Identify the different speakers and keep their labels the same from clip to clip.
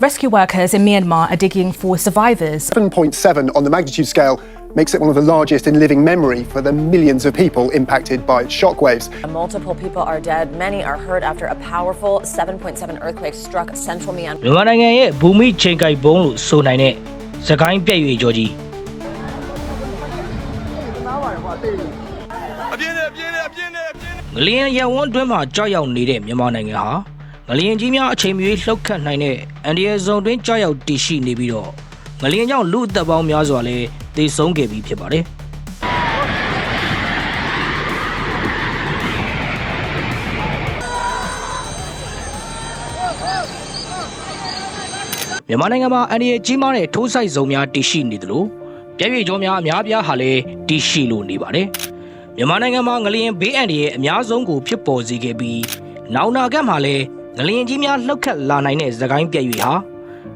Speaker 1: Rescue workers in Myanmar are digging for survivors
Speaker 2: 7.7 on the magnitude scale makes it one of the largest in living memory for the millions of people impacted by shockwaves.
Speaker 3: Multiple people are dead. Many are hurt after a powerful 7.7 earthquake struck central Myanmar.
Speaker 4: မြန်မာနိုင်ငံရဲ့ဘူမိချိန်ကိုက်ဘုံလို့ဆိုနိုင်တဲ့စကိုင်းပြည့်ရွေကြောကြီး
Speaker 5: အပြင်းနဲ့အပြင်းနဲ့အပြင်းနဲ့အပြင်းနဲ့
Speaker 4: ငလျင်ရဝန်းတွင်းမှာကြောက်ရောက်နေတဲ့မြန်မာနိုင်ငံဟာ ငလျင်ကြီးများအချိန်မရွေးလှုပ်ခတ်နိုင်တဲ့အန်ဒီယယ်ဇုံတွင်းကြောက်ရောက်တည်ရှိနေပြီးတော့ငလျင်ကြောင့်လူအသက်ပေါင်းများစွာလည်းသေဆုံးခဲ့ပြီးဖြစ်ပါတယ်မြန်မာနိုင်ငံမှာအန်ဒီယယ်ကြီးမားတဲ့ထိုးဆိုင်ဇုံများတည်ရှိနေသလိုပြည့်ရွေကျော်များအများပြားဟာလည်းတည်ရှိလို့နေပါတယ်မြန်မာနိုင်ငံမှာငလျင်ဘေးအန္တရာယ်အများဆုံးကိုဖြစ်ပေါ်စေခဲ့ပြီးနောင်နာကတ်မှာလည်း ငလျင်ကြီးများလှုပ်ခတ်လာနိုင်တဲ့သကိုင်းပြည့်ရွေဟာ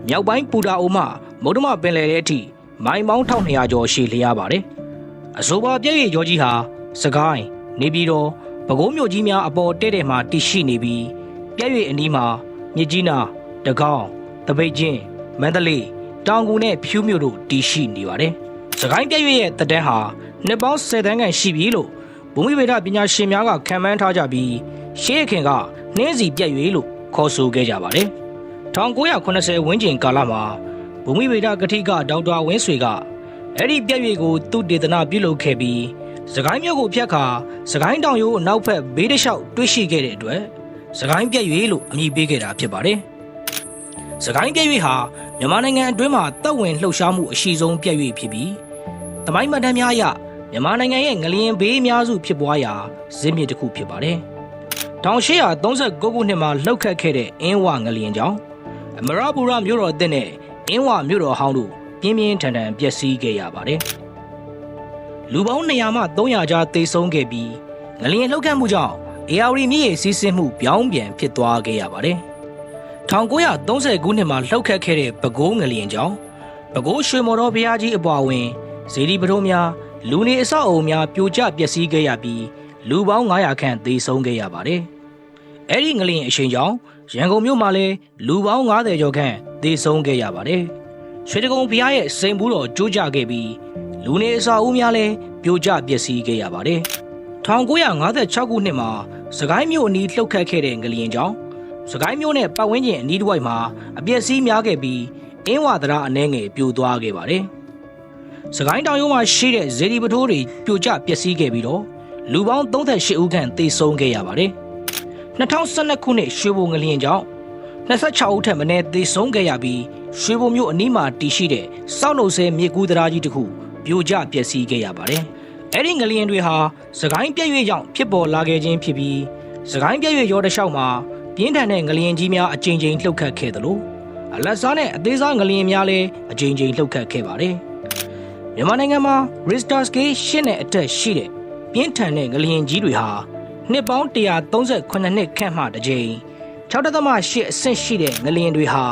Speaker 4: မြောက်ပိုင်းပူတာအိုမှမုဒ္ဓမပင်လယ်ထဲအထိမိုင်ပေါင်း1200ကျော်ရှည်လျားပါတယ်။အဆိုပါပြည့်ရွေကျော်ကြီးဟာသကိုင်းနေပြည်တော်ပဲခူးမြို့ကြီးများအပေါ်တဲ့တဲ့မှာတည်ရှိနေပြီးပြည့်ရွေအနီးမှာမြစ်ကြီးနားတကောင်းတပိတ်ချင်းမန္တလေးတောင်ကူနဲ့ဖြူးမြို့တို့တည်ရှိနေပါတယ်။သကိုင်းပြည့်ရွေရဲ့တက်တန်းဟာနှစ်ပေါင်း10တန်းခန့်ရှိပြီလို့ဘူမိဗေဒပညာရှင်များကခံမှန်းထားကြပြီးရှေးခင်က နှင်းစီပြက်ရွေလို့ခေါ်ဆိုခဲ့ကြပါတယ်။1980ဝန်းကျင်ကာလမှာဘူမိဗေဒကတိကဒေါက်တာဝင်းဆွေကအဲ့ဒီပြက်ရွေကိုသူတေသနာပြုလုပ်ခဲ့ပြီးစကိုင်းမြို့ကိုဖျက်ခါစကိုင်းတောင်ရိုးအနောက်ဘက်ဘေးတစ်လျှောက်တွေ့ရှိခဲ့တဲ့အတွက်စကိုင်းပြက်ရွေလို့အမည်ပေးခဲ့တာဖြစ်ပါတယ်။စကိုင်းပြက်ရွေဟာမြန်မာနိုင်ငံအတွင်းမှာတပ်ဝင်လှုပ်ရှားမှုအရှိဆုံးပြက်ရွေဖြစ်ပြီးတမိုင်းမှတ်တမ်းများအရမြန်မာနိုင်ငံရဲ့ငလျင်ဘေးအများစုဖြစ်ပွားရာဇင်းမြစ်တစ်ခုဖြစ်ပါတယ်။ 1839ခုနှစ်မှာလှုပ်ခတ်ခဲ့တဲ့အင်းဝငလျင်ကြောင့်အမရပူရမြို့တော်အသစ်နဲ့အင်းဝမြို့တော်ဟောင်းတို့ပြင်းပြင်းထန်ထန်ပျက်စီးခဲ့ရပါတယ်။လူပေါင်း200မှ300ကြားသေဆုံးခဲ့ပြီးငလျင်လှုပ်ခတ်မှုကြောင့်အေယာဝတီမြစ်ရေစီးဆင်းမှုပြောင်းပြန်ဖြစ်သွားခဲ့ရပါတယ်။1930ခုနှစ်မှာလှုပ်ခတ်ခဲ့တဲ့ပဲခူးငလျင်ကြောင့်ပဲခူးရွှေမော်တော်ဘုရားကြီးအပွားဝင်ဇေဒီပထိုးများလူနေအဆောက်အအုံများပြိုကျပျက်စီးခဲ့ရပြီးလူပေါင်း900ခန့်သေဆုံးခဲ့ရပါတယ်။ အဲ့ဒီငလျင်အရှိန်ကြောင့်ရန်ကုန်မြို့မှာလည်းလူပေါင်း90ကျော်ခန့်သေဆုံးခဲ့ရပါတယ်။ရွှေတကုံဘုရားရဲ့စိန်ဘူးတော်ကျိုးကျခဲ့ပြီးလူနေအဆောက်အဦများလည်းပြိုကျပျက်စီးခဲ့ရပါတယ်။1956ခုနှစ်မှာစကိုင်းမြို့အနီးလှုပ်ခတ်ခဲ့တဲ့ငလျင်ကြောင့်စကိုင်းမြို့နဲ့ပတ်ဝန်းကျင်အနီးတစ်ဝိုက်မှာအပျက်စီးများခဲ့ပြီးအင်းဝါဒရာအနှဲငယ်ပြိုသွားခဲ့ပါတယ်။စကိုင်းတောင်ရိုးမှာရှိတဲ့ဇေဒီပထိုးတွေပြိုကျပျက်စီးခဲ့ပြီးတော့လူပေါင်း38ဦးခန့်သေဆုံးခဲ့ရပါတယ်။ 2012ခုနှစ်ရွှေဘုံငလျင်ကြောင့်26ဦးထက်မနည်းသေဆုံးခဲ့ရပြီးရွှေဘုံမြို့အနီးမှာတည်ရှိတဲ့စောက်လုံဆဲမြေကူးတရားကြီးတစ်ခုပြိုကျပျက်စီးခဲ့ရပါတယ်။အဲ့ဒီငလျင်တွေဟာစကိုင်းပြည့်ရွေ့ကြောင့်ဖြစ်ပေါ်လာခဲ့ခြင်းဖြစ်ပြီးစကိုင်းပြည့်ရွေ့ရောတစ်လျှောက်မှာပြင်းထန်တဲ့ငလျင်ကြီးများအကြိမ်ကြိမ်လှုပ်ခတ်ခဲ့သလိုအလက်စားနဲ့အသေးစားငလျင်များလည်းအကြိမ်ကြိမ်လှုပ်ခတ်ခဲ့ပါတယ်။မြန်မာနိုင်ငံမှာ Richter scale ရှင်းတဲ့အထက်ရှိတဲ့ပြင်းထန်တဲ့ငလျင်ကြီးတွေဟာ နှစ်ပေါင်း138နှစ်ခန့်မှတစ်ကြိမ်6.8အဆင့်ရှိတဲ့ငလျင်တွေဟာ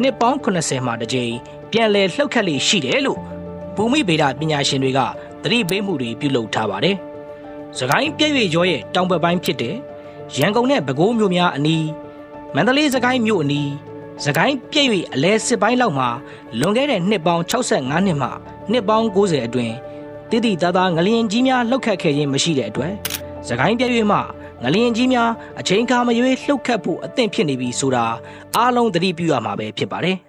Speaker 4: နှစ်ပေါင်း80မှတစ်ကြိမ်ပြန်လည်လှုပ်ခတ်လေရှိတယ်လို့ဘူမိဗေဒပညာရှင်တွေကသတိပေးမှုတွေပြုလုပ်ထားပါတယ်။စကိုင်းပြည့်ရွေကျော်ရဲ့တောင်ဘက်ပိုင်းဖြစ်တဲ့ရန်ကုန်နဲ့ပဲခူးမြို့များအနီးမန္တလေးစကိုင်းမြို့အနီး။စကိုင်းပြည့်၍အလဲစစ်ပိုင်းလောက်မှာလွန်ခဲ့တဲ့နှစ်ပေါင်း65နှစ်မှနှစ်ပေါင်း90အတွင်းတည်တည်သားသားငလျင်ကြီးများလှုပ်ခတ်ခဲ့ခြင်းမရှိတဲ့အတွက် စကိုင်းပြည့်၍မှငလျင်ကြီးများအချိန်အခါမရွေးလှုပ်ခတ်ဖို့အသင့်ဖြစ်နေပြီဆိုတာအားလုံးသတိပြုရမှာပဲဖြစ်ပါတယ်။